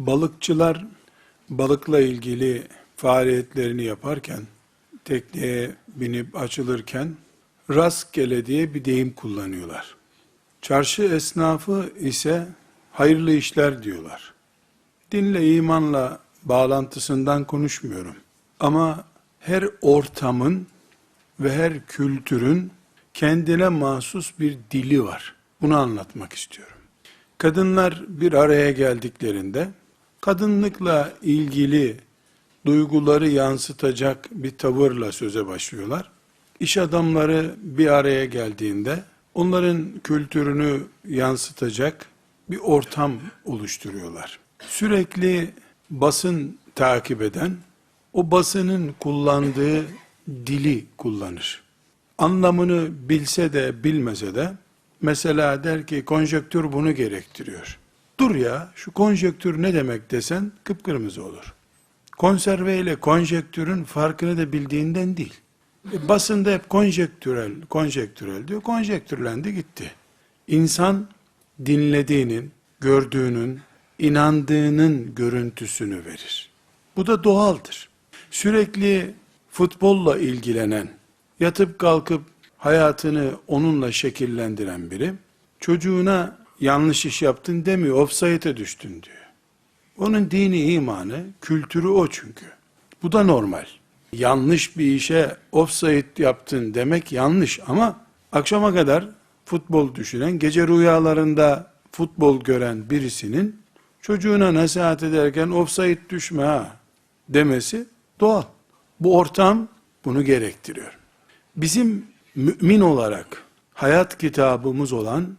Balıkçılar balıkla ilgili faaliyetlerini yaparken, tekneye binip açılırken rastgele diye bir deyim kullanıyorlar. Çarşı esnafı ise hayırlı işler diyorlar. Dinle imanla bağlantısından konuşmuyorum. Ama her ortamın ve her kültürün kendine mahsus bir dili var. Bunu anlatmak istiyorum. Kadınlar bir araya geldiklerinde kadınlıkla ilgili duyguları yansıtacak bir tavırla söze başlıyorlar. İş adamları bir araya geldiğinde onların kültürünü yansıtacak bir ortam oluşturuyorlar. Sürekli basın takip eden o basının kullandığı dili kullanır. Anlamını bilse de bilmese de mesela der ki konjektür bunu gerektiriyor. Dur ya şu konjektür ne demek desen kıpkırmızı olur. Konserve ile konjektürün farkını da bildiğinden değil. E, basında hep konjektürel, konjektürel diyor. Konjektürlendi gitti. İnsan dinlediğinin, gördüğünün, inandığının görüntüsünü verir. Bu da doğaldır. Sürekli futbolla ilgilenen, yatıp kalkıp hayatını onunla şekillendiren biri, çocuğuna yanlış iş yaptın demiyor, offside'e düştün diyor. Onun dini imanı, kültürü o çünkü. Bu da normal. Yanlış bir işe offside yaptın demek yanlış ama akşama kadar futbol düşünen, gece rüyalarında futbol gören birisinin çocuğuna nasihat ederken offside düşme ha demesi doğal. Bu ortam bunu gerektiriyor. Bizim mümin olarak hayat kitabımız olan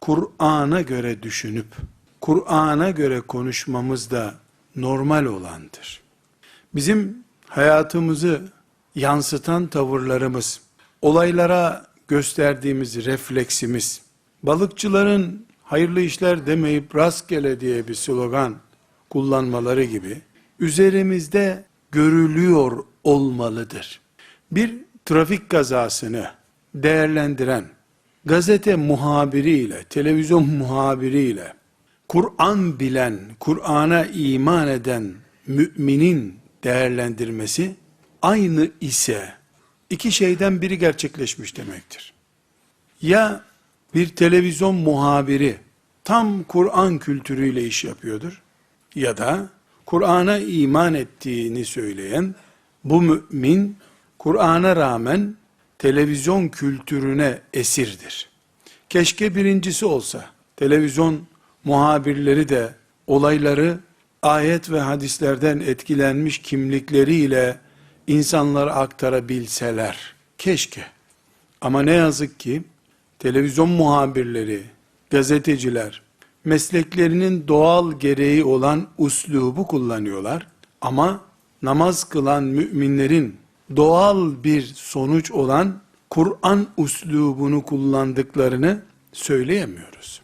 Kur'an'a göre düşünüp Kur'an'a göre konuşmamız da normal olandır. Bizim hayatımızı yansıtan tavırlarımız, olaylara gösterdiğimiz refleksimiz, balıkçıların hayırlı işler demeyip rastgele diye bir slogan kullanmaları gibi üzerimizde görülüyor olmalıdır. Bir trafik kazasını değerlendiren gazete muhabiriyle, televizyon muhabiriyle, Kur'an bilen, Kur'an'a iman eden müminin değerlendirmesi aynı ise iki şeyden biri gerçekleşmiş demektir. Ya bir televizyon muhabiri tam Kur'an kültürüyle iş yapıyordur ya da Kur'an'a iman ettiğini söyleyen bu mümin Kur'an'a rağmen televizyon kültürüne esirdir. Keşke birincisi olsa. Televizyon muhabirleri de olayları ayet ve hadislerden etkilenmiş kimlikleriyle insanlara aktarabilseler. Keşke. Ama ne yazık ki televizyon muhabirleri, gazeteciler mesleklerinin doğal gereği olan uslubu kullanıyorlar. Ama namaz kılan müminlerin doğal bir sonuç olan Kur'an uslubunu kullandıklarını söyleyemiyoruz.